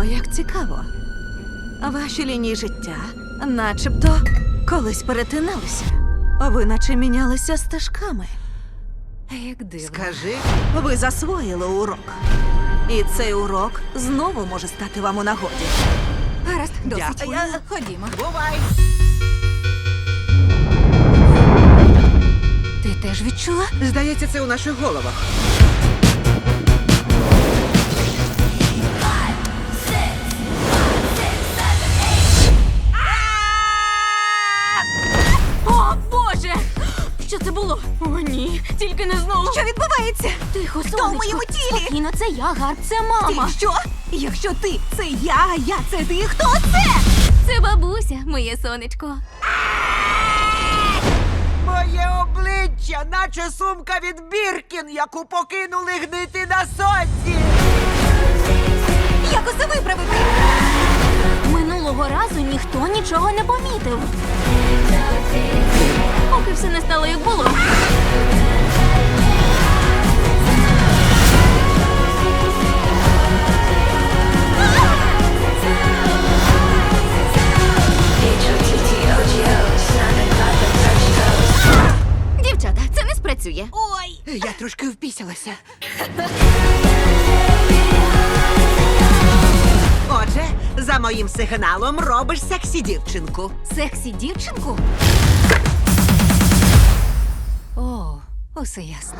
О, як цікаво. Ваші лінії життя, начебто, колись перетиналися. Ви наче мінялися стежками. Як дивно. Скажи, Ви засвоїли урок. І цей урок знову може стати вам у нагоді. Гаразд, досить. Я- Ходімо. бувай. Ти теж відчула? Здається, це у наших головах. О, Боже! Що це було? О, ні, тільки не знову. Що відбувається? Тихо, сонечко. в моєму тілі? Спокійно, це я, Гарп, це мама. Ти що? Якщо ти це я, а я це ти, хто це? Це бабуся, моє сонечко. Моє обличчя, наче сумка від Біркін, яку покинули гнити на сонці. Разу ніхто нічого не помітив. Поки все не стало як було. Дівчата, це не спрацює. Ой, Я трошки впісялася. Моїм сигналом робиш сексі дівчинку. Сексі дівчинку? О, усе ясно.